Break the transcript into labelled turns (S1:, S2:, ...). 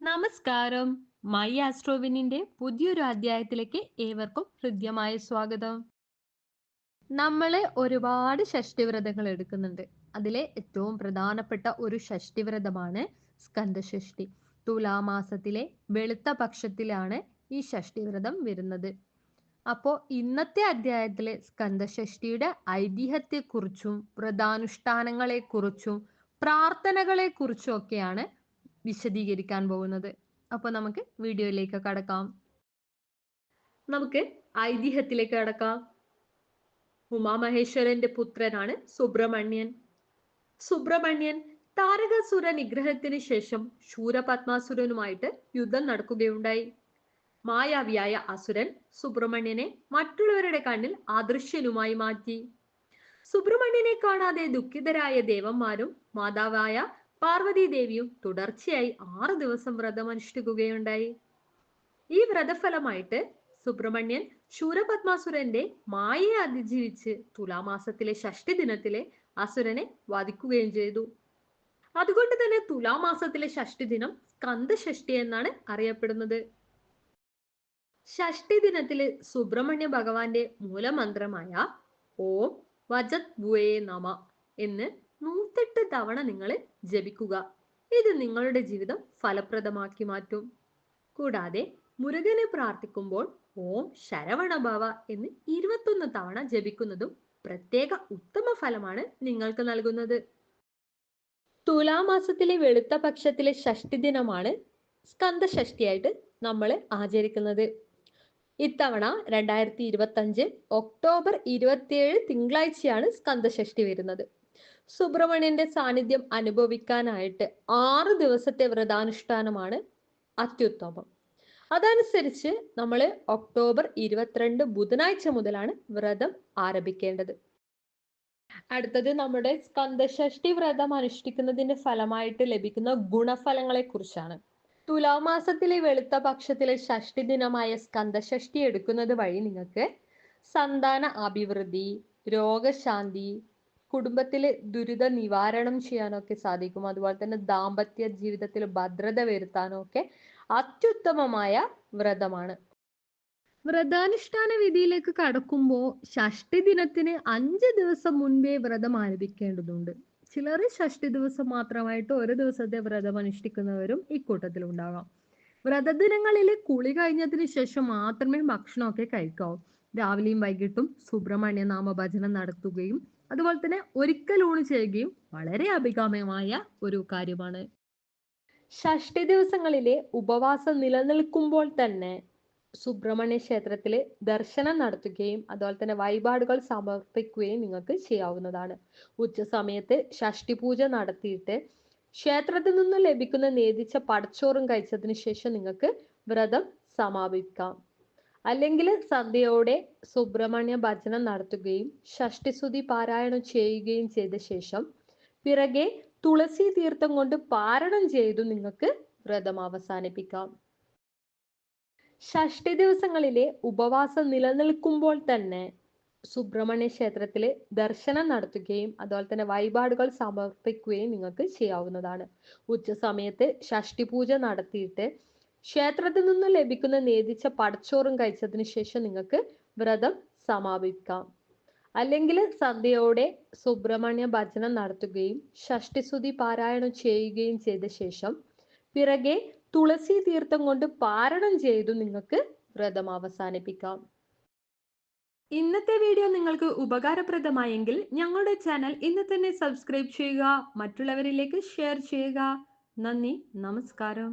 S1: നമസ്കാരം. മൈ ആസ്ട്രോവിനിന്റെ പുതിയൊരു അധ്യായത്തിലേക്ക് ഏവർക്കും ഹൃദ്യമായ സ്വാഗതം. നമ്മൾ ഒരുപാട് ഷഷ്ടിവ്രതങ്ങൾ എടുക്കുന്നുണ്ട്. അതിലെ ഏറ്റവും പ്രധാനപ്പെട്ട ഒരു ഷഷ്ടിവ്രതമാണ് സ്കന്ദഷഷ്ടി തുലാമാസത്തിലെ വെളുത്ത പക്ഷത്തിലാണ് ഈ ഷഷ്ടിവ്രതം വരുന്നത്. അപ്പോ ഇന്നത്തെ അധ്യായത്തിലെ സ്കന്ദഷഷ്ടിയുടെ ഐതിഹ്യത്തെക്കുറിച്ചും വ്രതാനുഷ്ഠാനങ്ങളെക്കുറിച്ചും പ്രാർത്ഥനകളെക്കുറിച്ചും ഒക്കെയാണ് വിശദീകരിക്കാൻ പോകുന്നത്. അപ്പോൾ നമുക്ക് വീഡിയോയിലേക്ക് കടക്കാം. നമുക്ക് ഐതിഹ്യത്തിലേക്ക് കടക്കാം. ഉമാമഹേശ്വരന്റെ പുത്രനാണ് സുബ്രഹ്മണ്യൻ. സുബ്രഹ്മണ്യൻ താരകാസുര നിഗ്രഹത്തിന് ശേഷം ശൂരപത്മാസുരനുമായിട്ട് യുദ്ധം നടക്കുകയുണ്ടായി. മായാവിയായ അസുരൻ സുബ്രഹ്മണ്യനെ മറ്റുള്ളവരുടെ കണ്ണിൽ അദൃശ്യനുമായി മാറ്റി. സുബ്രഹ്മണ്യനെ കാണാതെ ദുഃഖിതരായ ദേവന്മാരും മാതാവായ പാർവതി ദേവിയും തുടർച്ചയായി ആറു ദിവസം വ്രതം അനുഷ്ഠിക്കുകയുണ്ടായി ഈ വ്രതഫലമായിട്ട് സുബ്രഹ്മണ്യൻ ശൂരപത്മാസുരന്റെ മായയെ അതിജീവിച്ച് തുലാമാസത്തിലെ ഷഷ്ടി ദിനത്തിലെ അസുരനെ വധിക്കുകയും ചെയ്തു. അതുകൊണ്ട് തന്നെ തുലാമാസത്തിലെ ഷഷ്ടി ദിനം സ്കന്ദഷഷ്ടി എന്നാണ് അറിയപ്പെടുന്നത്. ഷഷ്ടി ദിനത്തിൽ സുബ്രഹ്മണ്യ ഭഗവാന്റെ മൂലമന്ത്രമായ ഓം വജത് ഭുവേ നമ എന്ന് നൂറ്റെട്ട് തവണ നിങ്ങൾ ജപിക്കുക. ഇത് നിങ്ങളുടെ ജീവിതം ഫലപ്രദമാക്കി മാറ്റും. കൂടാതെ മുരുകനെ പ്രാർത്ഥിക്കുമ്പോൾ ഓം ശരവണ ഭവ എന്ന് ഇരുപത്തൊന്ന് തവണ ജപിക്കുന്നതും പ്രത്യേക ഉത്തമ ഫലമാണ് നിങ്ങൾക്ക് നൽകുന്നത്. തുലാമാസത്തിലെ വെളുത്ത പക്ഷത്തിലെ ഷഷ്ടി ദിനമാണ് സ്കന്ദഷഷ്ടിയായിട്ട് നമ്മൾ ആചരിക്കുന്നത്. ഇത്തവണ രണ്ടായിരത്തി ഇരുപത്തി അഞ്ച് ഒക്ടോബർ ഇരുപത്തിയേഴ് തിങ്കളാഴ്ചയാണ് സ്കന്ദഷഷ്ടി വരുന്നത്. സുബ്രഹ്മണ്യന്റെ സാന്നിധ്യം അനുഭവിക്കാനായിട്ട് ആറ് ദിവസത്തെ വ്രതാനുഷ്ഠാനമാണ് അത്യുത്തമം. അതനുസരിച്ച് നമ്മൾ ഒക്ടോബർ ഇരുപത്തിരണ്ട് ബുധനാഴ്ച മുതലാണ് വ്രതം ആരംഭിക്കേണ്ടത്. അടുത്തത് നമ്മുടെ സ്കന്ദഷഷ്ടി വ്രതം അനുഷ്ഠിക്കുന്നതിന്റെ ഫലമായിട്ട് ലഭിക്കുന്ന ഗുണഫലങ്ങളെ കുറിച്ചാണ് തുലാമാസത്തിലെ വെളുത്ത പക്ഷത്തിലെ ഷഷ്ടി ദിനമായ സ്കന്ദഷഷ്ടി എടുക്കുന്നത് വഴി നിങ്ങൾക്ക് സന്താന അഭിവൃദ്ധി രോഗശാന്തി കുടുംബത്തിലെ ദുരിത നിവാരണം ചെയ്യാനൊക്കെ സാധിക്കും. അതുപോലെ തന്നെ ദാമ്പത്യ ജീവിതത്തിൽ ഭദ്രത വരുത്താനും ഒക്കെ അത്യുത്തമമായ വ്രതമാണ്. വ്രതാനുഷ്ഠാന വിധിയിലേക്ക് കടക്കുമ്പോൾ ഷഷ്ടി ദിനത്തിന് അഞ്ച് ദിവസം മുൻപേ വ്രതം ആരംഭിക്കേണ്ടതുണ്ട്. ചിലർ ഷഷ്ടി ദിവസം മാത്രമായിട്ട് ഒരു ദിവസത്തെ വ്രതം അനുഷ്ഠിക്കുന്നവരും ഇക്കൂട്ടത്തിൽ ഉണ്ടാകാം വ്രതദിനങ്ങളിൽ കുളി കഴിഞ്ഞതിന് ശേഷം മാത്രമേ ഭക്ഷണമൊക്കെ കഴിക്കാവൂ. രാവിലെയും വൈകിട്ടും സുബ്രഹ്മണ്യ നാമഭജനം നടത്തുകയും അതുപോലെ തന്നെ ഒരിക്കൽ ഊണ് ചെയ്യുകയും വളരെ അഭികാമ്യമായ ഒരു കാര്യമാണ്. ഷഷ്ടി ദിവസങ്ങളിലെ ഉപവാസം നിലനിൽക്കുമ്പോൾ തന്നെ സുബ്രഹ്മണ്യ ക്ഷേത്രത്തിൽ ദർശനം നടത്തുകയും അതുപോലെ തന്നെ വഴിപാടുകൾ സമർപ്പിക്കുകയും നിങ്ങൾക്ക് ചെയ്യാവുന്നതാണ്. ഉച്ച സമയത്ത് ഷഷ്ടി പൂജ നടത്തിയിട്ട് ക്ഷേത്രത്തിൽ നിന്ന് ലഭിക്കുന്ന നേദിച്ച പടച്ചോറും കഴിച്ചതിന് ശേഷം നിങ്ങൾക്ക് വ്രതം സമാപിക്കാം. അല്ലെങ്കിൽ സന്ധ്യയോടെ സുബ്രഹ്മണ്യ ഭജനം നടത്തുകയും ഷഷ്ടിസുതി പാരായണം ചെയ്യുകയും ചെയ്ത ശേഷം പിറകെ തുളസി തീർത്ഥം കൊണ്ട് പാരണം ചെയ്തു നിങ്ങൾക്ക് വ്രതം അവസാനിപ്പിക്കാം. ഷഷ്ടി ദിവസങ്ങളിലെ ഉപവാസം നിലനിൽക്കുമ്പോൾ തന്നെ സുബ്രഹ്മണ്യ ക്ഷേത്രത്തിൽ ദർശനം നടത്തുകയും അതുപോലെ തന്നെ വഴിപാടുകൾ സമർപ്പിക്കുകയും നിങ്ങൾക്ക് ചെയ്യാവുന്നതാണ്. ഉച്ച സമയത്ത് ഷഷ്ടി പൂജ നടത്തിയിട്ട് ക്ഷേത്രത്തിൽ നിന്ന് ലഭിക്കുന്ന നേദിച്ച പടച്ചോറും കഴിച്ചതിന് ശേഷം നിങ്ങൾക്ക് വ്രതം സമാപിക്കാം. അല്ലെങ്കിൽ സന്ധ്യയോടെ സുബ്രഹ്മണ്യ ഭജനം നടത്തുകയും ഷഷ്ടിസുതി പാരായണം ചെയ്യുകയും ചെയ്ത ശേഷം പിറകെ തുളസി തീർത്ഥം കൊണ്ട് പാരണം ചെയ്തു നിങ്ങൾക്ക് വ്രതം അവസാനിപ്പിക്കാം. ഇന്നത്തെ വീഡിയോ നിങ്ങൾക്ക് ഉപകാരപ്രദമായെങ്കിൽ ഞങ്ങളുടെ ചാനൽ ഇന്ന് തന്നെ സബ്സ്ക്രൈബ് ചെയ്യുക മറ്റുള്ളവരിലേക്ക് ഷെയർ ചെയ്യുക. നന്ദി നമസ്കാരം.